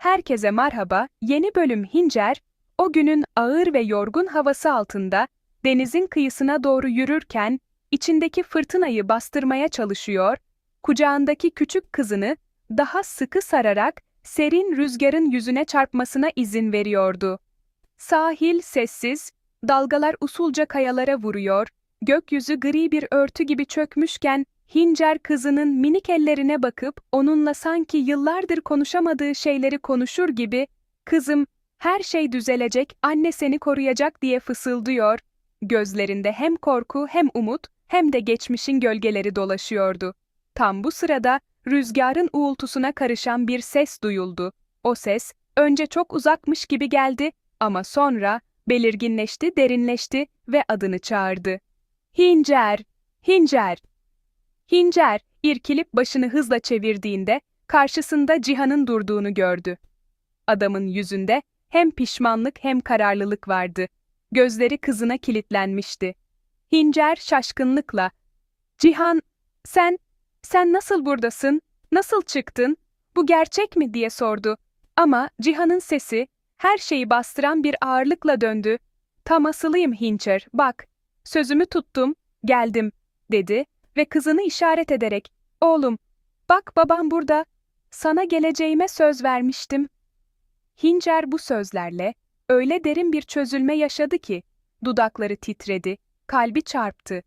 Herkese merhaba, yeni bölüm Hincer, o günün ağır ve yorgun havası altında, denizin kıyısına doğru yürürken, içindeki fırtınayı bastırmaya çalışıyor, kucağındaki küçük kızını daha sıkı sararak serin rüzgarın yüzüne çarpmasına izin veriyordu. Sahil sessiz, dalgalar usulca kayalara vuruyor, gökyüzü gri bir örtü gibi çökmüşken, Hincer kızının minik ellerine bakıp onunla sanki yıllardır konuşamadığı şeyleri konuşur gibi, kızım, her şey düzelecek, anne seni koruyacak diye fısıldıyor. Gözlerinde hem korku hem umut hem de geçmişin gölgeleri dolaşıyordu. Tam bu sırada rüzgarın uğultusuna karışan bir ses duyuldu. O ses önce çok uzakmış gibi geldi ama sonra belirginleşti, derinleşti ve adını çağırdı. Hincer, Hincer. Hincer, irkilip başını hızla çevirdiğinde karşısında Cihan'ın durduğunu gördü. Adamın yüzünde hem pişmanlık hem kararlılık vardı. Gözleri kızına kilitlenmişti. Hincer şaşkınlıkla, "Cihan, sen, sen nasıl buradasın? Nasıl çıktın? Bu gerçek mi?" diye sordu. Ama Cihan'ın sesi her şeyi bastıran bir ağırlıkla döndü. "Tam asılıyım Hincer, bak. Sözümü tuttum, geldim." dedi ve kızını işaret ederek, "Oğlum, bak babam burada. Sana geleceğime söz vermiştim." Hincer bu sözlerle öyle derin bir çözülme yaşadı ki dudakları titredi, kalbi çarptı.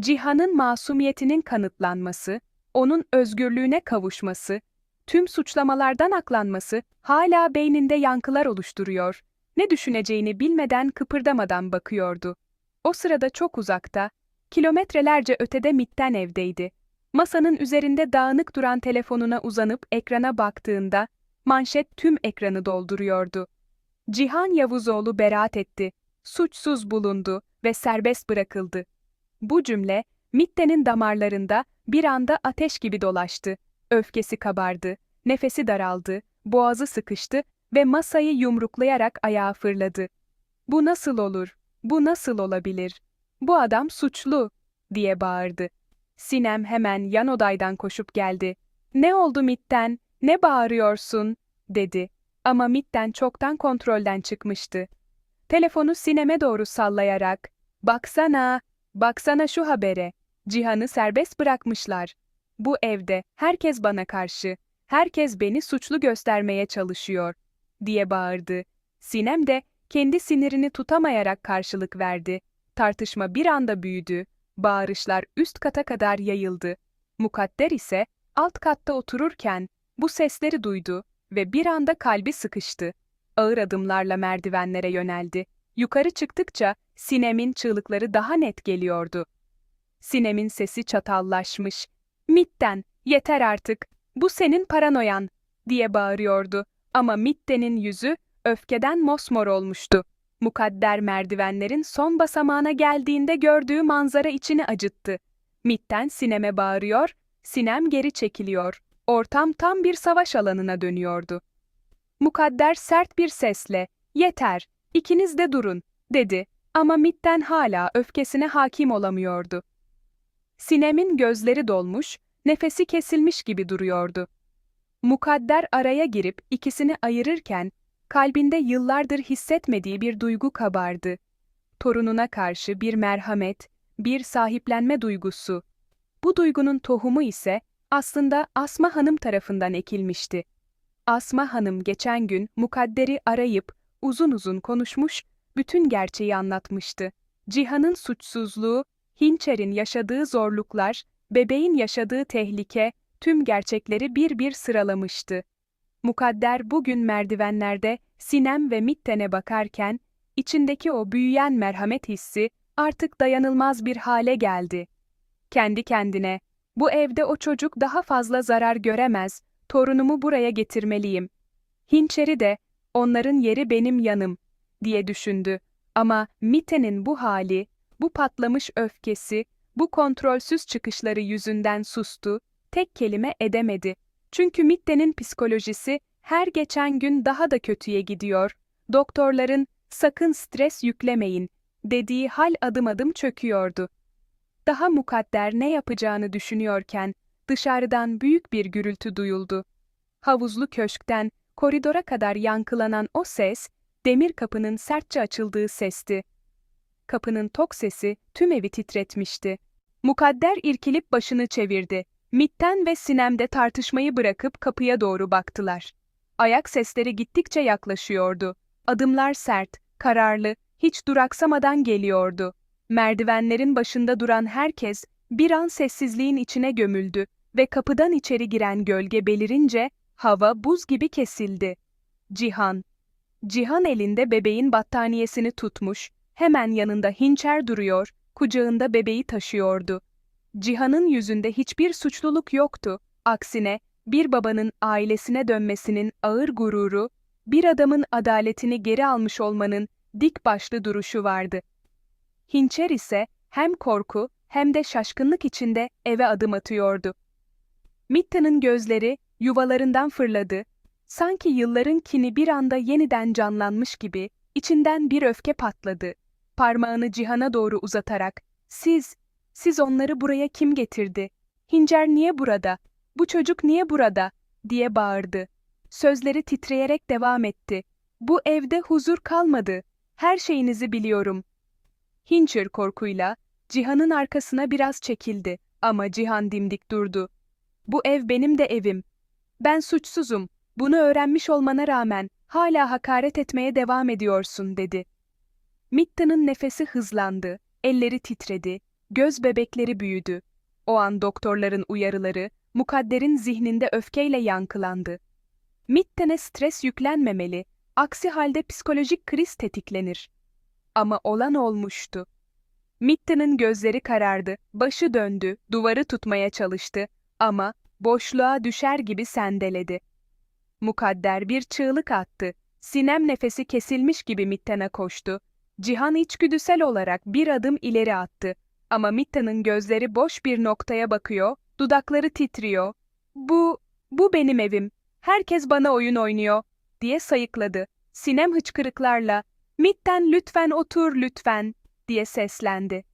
Cihan'ın masumiyetinin kanıtlanması, onun özgürlüğüne kavuşması, tüm suçlamalardan aklanması hala beyninde yankılar oluşturuyor. Ne düşüneceğini bilmeden kıpırdamadan bakıyordu. O sırada çok uzakta, kilometrelerce ötede Mitten evdeydi. Masanın üzerinde dağınık duran telefonuna uzanıp ekrana baktığında manşet tüm ekranı dolduruyordu. Cihan Yavuzoğlu beraat etti, suçsuz bulundu ve serbest bırakıldı. Bu cümle, Mitte'nin damarlarında bir anda ateş gibi dolaştı. Öfkesi kabardı, nefesi daraldı, boğazı sıkıştı ve masayı yumruklayarak ayağa fırladı. Bu nasıl olur? Bu nasıl olabilir? Bu adam suçlu, diye bağırdı. Sinem hemen yan odaydan koşup geldi. Ne oldu Mitten? Ne bağırıyorsun? dedi. Ama Mitten çoktan kontrolden çıkmıştı. Telefonu Sinem'e doğru sallayarak, baksana, baksana şu habere. Cihan'ı serbest bırakmışlar. Bu evde herkes bana karşı, herkes beni suçlu göstermeye çalışıyor, diye bağırdı. Sinem de kendi sinirini tutamayarak karşılık verdi. Tartışma bir anda büyüdü, bağırışlar üst kata kadar yayıldı. Mukadder ise alt katta otururken bu sesleri duydu ve bir anda kalbi sıkıştı. Ağır adımlarla merdivenlere yöneldi. Yukarı çıktıkça Sinem'in çığlıkları daha net geliyordu. Sinem'in sesi çatallaşmış. Mitten, yeter artık, bu senin paranoyan, diye bağırıyordu. Ama Mitten'in yüzü öfkeden mosmor olmuştu. Mukadder merdivenlerin son basamağına geldiğinde gördüğü manzara içini acıttı. Mitten Sinem'e bağırıyor, Sinem geri çekiliyor. Ortam tam bir savaş alanına dönüyordu. Mukadder sert bir sesle, yeter, ikiniz de durun, dedi ama Mitten hala öfkesine hakim olamıyordu. Sinem'in gözleri dolmuş, nefesi kesilmiş gibi duruyordu. Mukadder araya girip ikisini ayırırken, kalbinde yıllardır hissetmediği bir duygu kabardı. Torununa karşı bir merhamet, bir sahiplenme duygusu. Bu duygunun tohumu ise aslında Asma Hanım tarafından ekilmişti. Asma Hanım geçen gün Mukadder'i arayıp uzun uzun konuşmuş, bütün gerçeği anlatmıştı. Cihan'ın suçsuzluğu, Hinçer'in yaşadığı zorluklar, bebeğin yaşadığı tehlike, tüm gerçekleri bir bir sıralamıştı. Mukadder bugün merdivenlerde Sinem ve Mitten'e bakarken, içindeki o büyüyen merhamet hissi artık dayanılmaz bir hale geldi. Kendi kendine, bu evde o çocuk daha fazla zarar göremez, torunumu buraya getirmeliyim. Hinçeri de, onların yeri benim yanım, diye düşündü. Ama Mitte'nin bu hali, bu patlamış öfkesi, bu kontrolsüz çıkışları yüzünden sustu, tek kelime edemedi. Çünkü Mitte'nin psikolojisi her geçen gün daha da kötüye gidiyor. Doktorların sakın stres yüklemeyin dediği hal adım adım çöküyordu. Daha mukadder ne yapacağını düşünüyorken dışarıdan büyük bir gürültü duyuldu. Havuzlu köşkten Koridora kadar yankılanan o ses, demir kapının sertçe açıldığı sesti. Kapının tok sesi tüm evi titretmişti. Mukadder irkilip başını çevirdi. Mitten ve Sinem'de tartışmayı bırakıp kapıya doğru baktılar. Ayak sesleri gittikçe yaklaşıyordu. Adımlar sert, kararlı, hiç duraksamadan geliyordu. Merdivenlerin başında duran herkes bir an sessizliğin içine gömüldü ve kapıdan içeri giren gölge belirince hava buz gibi kesildi. Cihan. Cihan elinde bebeğin battaniyesini tutmuş, hemen yanında hinçer duruyor, kucağında bebeği taşıyordu. Cihan'ın yüzünde hiçbir suçluluk yoktu. Aksine bir babanın ailesine dönmesinin ağır gururu, bir adamın adaletini geri almış olmanın dik başlı duruşu vardı. Hinçer ise hem korku hem de şaşkınlık içinde eve adım atıyordu. Mitta'nın gözleri yuvalarından fırladı. Sanki yılların kini bir anda yeniden canlanmış gibi içinden bir öfke patladı. Parmağını Cihan'a doğru uzatarak, "Siz, siz onları buraya kim getirdi? Hincer niye burada? Bu çocuk niye burada?" diye bağırdı. Sözleri titreyerek devam etti. "Bu evde huzur kalmadı. Her şeyinizi biliyorum." Hincher korkuyla Cihan'ın arkasına biraz çekildi ama Cihan dimdik durdu. Bu ev benim de evim. Ben suçsuzum. Bunu öğrenmiş olmana rağmen hala hakaret etmeye devam ediyorsun dedi. Mitta'nın nefesi hızlandı, elleri titredi, göz bebekleri büyüdü. O an doktorların uyarıları, mukadderin zihninde öfkeyle yankılandı. Mitten'e stres yüklenmemeli, aksi halde psikolojik kriz tetiklenir. Ama olan olmuştu. Mitten'in gözleri karardı, başı döndü, duvarı tutmaya çalıştı ama boşluğa düşer gibi sendeledi. Mukadder bir çığlık attı. Sinem nefesi kesilmiş gibi Mitten'e koştu. Cihan içgüdüsel olarak bir adım ileri attı. Ama Mitten'in gözleri boş bir noktaya bakıyor, dudakları titriyor. Bu, bu benim evim. Herkes bana oyun oynuyor, diye sayıkladı. Sinem hıçkırıklarla, Mitten lütfen otur lütfen, diye seslendi.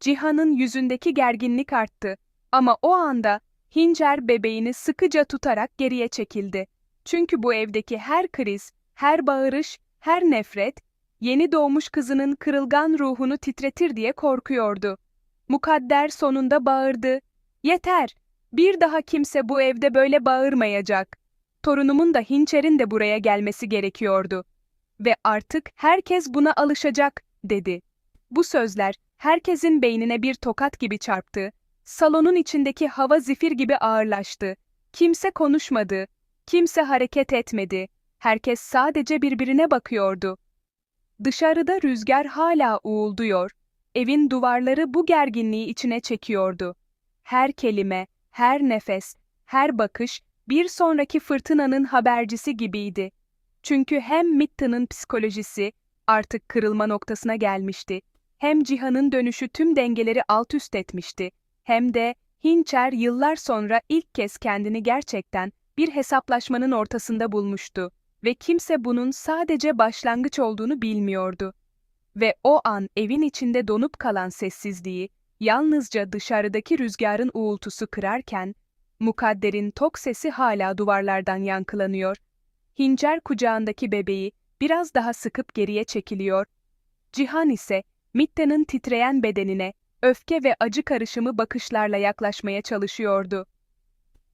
Cihan'ın yüzündeki gerginlik arttı. Ama o anda Hincer bebeğini sıkıca tutarak geriye çekildi. Çünkü bu evdeki her kriz, her bağırış, her nefret, yeni doğmuş kızının kırılgan ruhunu titretir diye korkuyordu. Mukadder sonunda bağırdı. Yeter! Bir daha kimse bu evde böyle bağırmayacak. Torunumun da Hinçer'in de buraya gelmesi gerekiyordu. Ve artık herkes buna alışacak, dedi. Bu sözler, herkesin beynine bir tokat gibi çarptı. Salonun içindeki hava zifir gibi ağırlaştı. Kimse konuşmadı. Kimse hareket etmedi. Herkes sadece birbirine bakıyordu. Dışarıda rüzgar hala uğulduyor. Evin duvarları bu gerginliği içine çekiyordu. Her kelime, her nefes, her bakış bir sonraki fırtınanın habercisi gibiydi. Çünkü hem Mitten'ın psikolojisi artık kırılma noktasına gelmişti, hem Cihan'ın dönüşü tüm dengeleri alt üst etmişti, hem de Hinçer yıllar sonra ilk kez kendini gerçekten bir hesaplaşmanın ortasında bulmuştu ve kimse bunun sadece başlangıç olduğunu bilmiyordu. Ve o an evin içinde donup kalan sessizliği, yalnızca dışarıdaki rüzgarın uğultusu kırarken, Mukadder'in tok sesi hala duvarlardan yankılanıyor. Hincer kucağındaki bebeği biraz daha sıkıp geriye çekiliyor. Cihan ise Mitte'nin titreyen bedenine öfke ve acı karışımı bakışlarla yaklaşmaya çalışıyordu.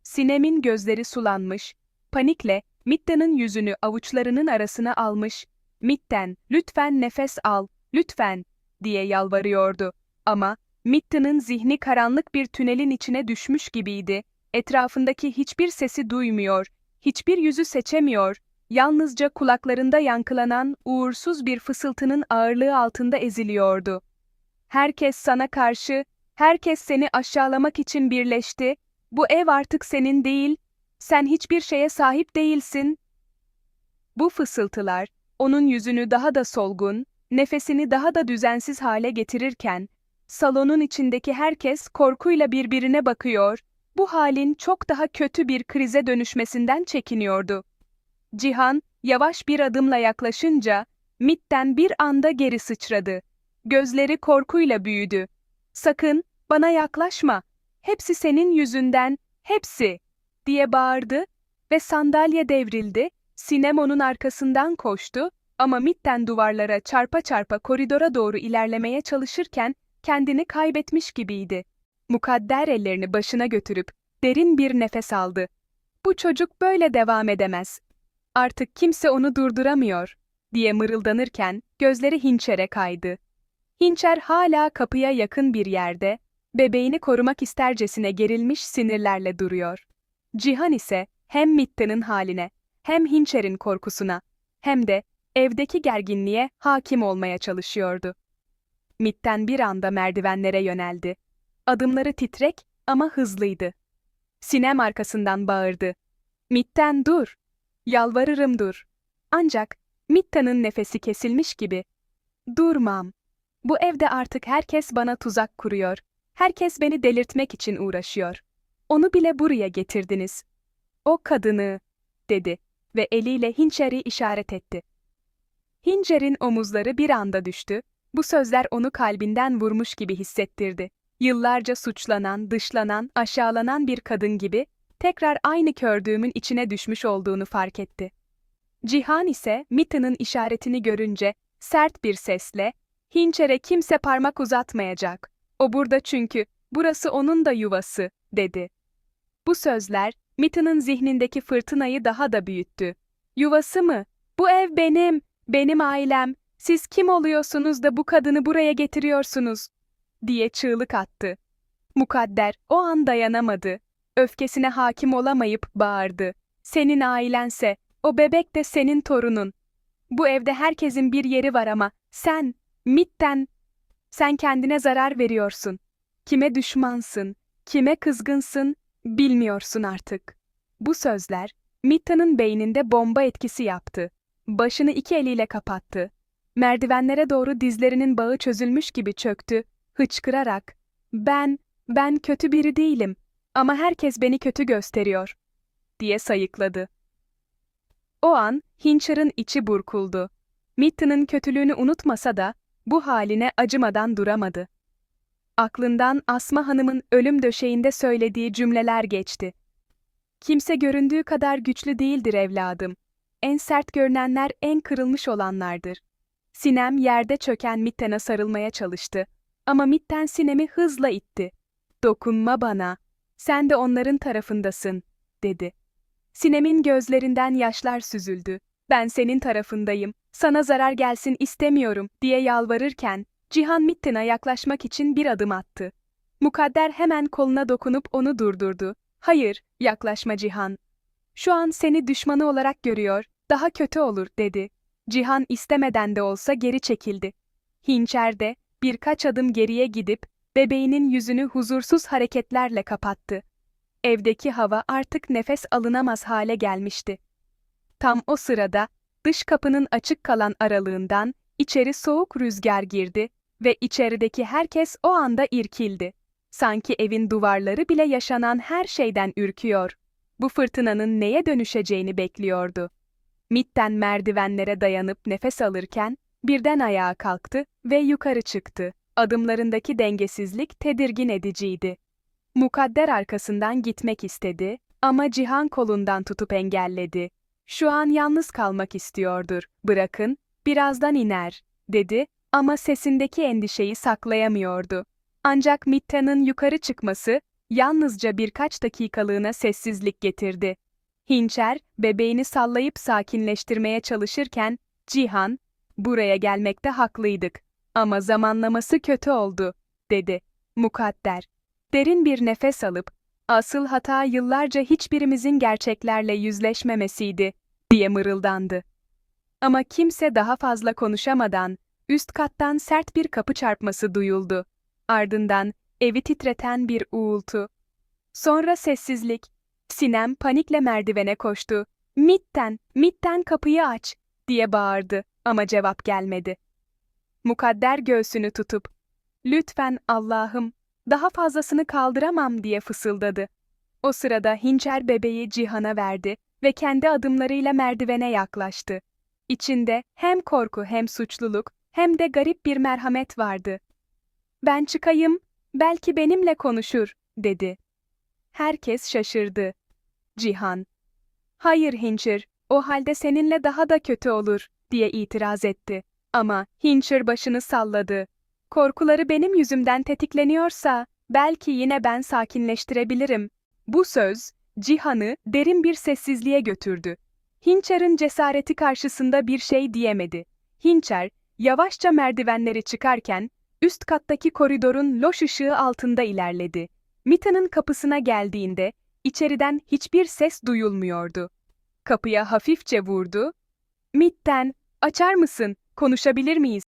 Sinem'in gözleri sulanmış, panikle Mitte'nin yüzünü avuçlarının arasına almış, Mitten, lütfen nefes al, lütfen, diye yalvarıyordu. Ama Mitte'nin zihni karanlık bir tünelin içine düşmüş gibiydi, etrafındaki hiçbir sesi duymuyor, hiçbir yüzü seçemiyor, yalnızca kulaklarında yankılanan uğursuz bir fısıltının ağırlığı altında eziliyordu. Herkes sana karşı, herkes seni aşağılamak için birleşti. Bu ev artık senin değil, sen hiçbir şeye sahip değilsin. Bu fısıltılar, onun yüzünü daha da solgun, nefesini daha da düzensiz hale getirirken, salonun içindeki herkes korkuyla birbirine bakıyor, bu halin çok daha kötü bir krize dönüşmesinden çekiniyordu. Cihan, yavaş bir adımla yaklaşınca, Mit'ten bir anda geri sıçradı. Gözleri korkuyla büyüdü. Sakın, bana yaklaşma. Hepsi senin yüzünden, hepsi, diye bağırdı ve sandalye devrildi, Sinem onun arkasından koştu ama Mitten duvarlara çarpa çarpa koridora doğru ilerlemeye çalışırken kendini kaybetmiş gibiydi. Mukadder ellerini başına götürüp derin bir nefes aldı. Bu çocuk böyle devam edemez. Artık kimse onu durduramıyor, diye mırıldanırken gözleri Hinçer'e kaydı. Hinçer hala kapıya yakın bir yerde, bebeğini korumak istercesine gerilmiş sinirlerle duruyor. Cihan ise hem Mitte'nin haline, hem Hinçer'in korkusuna, hem de evdeki gerginliğe hakim olmaya çalışıyordu. Mitten bir anda merdivenlere yöneldi. Adımları titrek ama hızlıydı. Sinem arkasından bağırdı. Mitten dur. Yalvarırım dur. Ancak Mitta'nın nefesi kesilmiş gibi. Durmam. Bu evde artık herkes bana tuzak kuruyor. Herkes beni delirtmek için uğraşıyor. Onu bile buraya getirdiniz. O kadını, dedi ve eliyle Hinçer'i işaret etti. Hincer'in omuzları bir anda düştü, bu sözler onu kalbinden vurmuş gibi hissettirdi. Yıllarca suçlanan, dışlanan, aşağılanan bir kadın gibi tekrar aynı kördüğümün içine düşmüş olduğunu fark etti. Cihan ise Mita'nın işaretini görünce sert bir sesle Hinçer'e kimse parmak uzatmayacak. O burada çünkü burası onun da yuvası, dedi. Bu sözler Mita'nın zihnindeki fırtınayı daha da büyüttü. Yuvası mı? Bu ev benim, benim ailem. Siz kim oluyorsunuz da bu kadını buraya getiriyorsunuz? diye çığlık attı. Mukadder o an dayanamadı. Öfkesine hakim olamayıp bağırdı. Senin ailense, o bebek de senin torunun. Bu evde herkesin bir yeri var ama sen, mitten, sen kendine zarar veriyorsun. Kime düşmansın, kime kızgınsın, bilmiyorsun artık. Bu sözler, Mitta'nın beyninde bomba etkisi yaptı. Başını iki eliyle kapattı. Merdivenlere doğru dizlerinin bağı çözülmüş gibi çöktü, hıçkırarak, ben, ben kötü biri değilim ama herkes beni kötü gösteriyor, diye sayıkladı. O an Hincher'ın içi burkuldu. Mitten'ın kötülüğünü unutmasa da bu haline acımadan duramadı. Aklından Asma Hanım'ın ölüm döşeğinde söylediği cümleler geçti. Kimse göründüğü kadar güçlü değildir evladım. En sert görünenler en kırılmış olanlardır. Sinem yerde çöken Mitten'e sarılmaya çalıştı. Ama Mitten Sinem'i hızla itti. Dokunma bana. Sen de onların tarafındasın, dedi. Sinem'in gözlerinden yaşlar süzüldü. Ben senin tarafındayım, sana zarar gelsin istemiyorum diye yalvarırken, Cihan Mitten'e yaklaşmak için bir adım attı. Mukadder hemen koluna dokunup onu durdurdu. Hayır, yaklaşma Cihan. Şu an seni düşmanı olarak görüyor, daha kötü olur dedi. Cihan istemeden de olsa geri çekildi. Hinçer de birkaç adım geriye gidip bebeğinin yüzünü huzursuz hareketlerle kapattı. Evdeki hava artık nefes alınamaz hale gelmişti. Tam o sırada dış kapının açık kalan aralığından içeri soğuk rüzgar girdi ve içerideki herkes o anda irkildi. Sanki evin duvarları bile yaşanan her şeyden ürküyor. Bu fırtınanın neye dönüşeceğini bekliyordu. Mitten merdivenlere dayanıp nefes alırken birden ayağa kalktı ve yukarı çıktı. Adımlarındaki dengesizlik tedirgin ediciydi. Mukadder arkasından gitmek istedi ama Cihan kolundan tutup engelledi. Şu an yalnız kalmak istiyordur. Bırakın, birazdan iner, dedi ama sesindeki endişeyi saklayamıyordu. Ancak Mitta'nın yukarı çıkması yalnızca birkaç dakikalığına sessizlik getirdi. Hinçer, bebeğini sallayıp sakinleştirmeye çalışırken, Cihan, buraya gelmekte haklıydık ama zamanlaması kötü oldu, dedi. Mukadder. Derin bir nefes alıp, asıl hata yıllarca hiçbirimizin gerçeklerle yüzleşmemesiydi, diye mırıldandı. Ama kimse daha fazla konuşamadan, üst kattan sert bir kapı çarpması duyuldu. Ardından evi titreten bir uğultu. Sonra sessizlik. Sinem panikle merdivene koştu. Mitten, mitten kapıyı aç, diye bağırdı ama cevap gelmedi. Mukadder göğsünü tutup, lütfen Allah'ım, daha fazlasını kaldıramam diye fısıldadı. O sırada Hinçer bebeği Cihan'a verdi ve kendi adımlarıyla merdivene yaklaştı. İçinde hem korku hem suçluluk hem de garip bir merhamet vardı. Ben çıkayım, belki benimle konuşur, dedi. Herkes şaşırdı. Cihan. Hayır Hinçer, O halde seninle daha da kötü olur, diye itiraz etti. Ama Hincher başını salladı. Korkuları benim yüzümden tetikleniyorsa, belki yine ben sakinleştirebilirim. Bu söz, Cihan'ı derin bir sessizliğe götürdü. Hincher'ın cesareti karşısında bir şey diyemedi. Hincher, yavaşça merdivenleri çıkarken, üst kattaki koridorun loş ışığı altında ilerledi. Mita'nın kapısına geldiğinde, içeriden hiçbir ses duyulmuyordu. Kapıya hafifçe vurdu. Mitten, açar mısın, konuşabilir miyiz?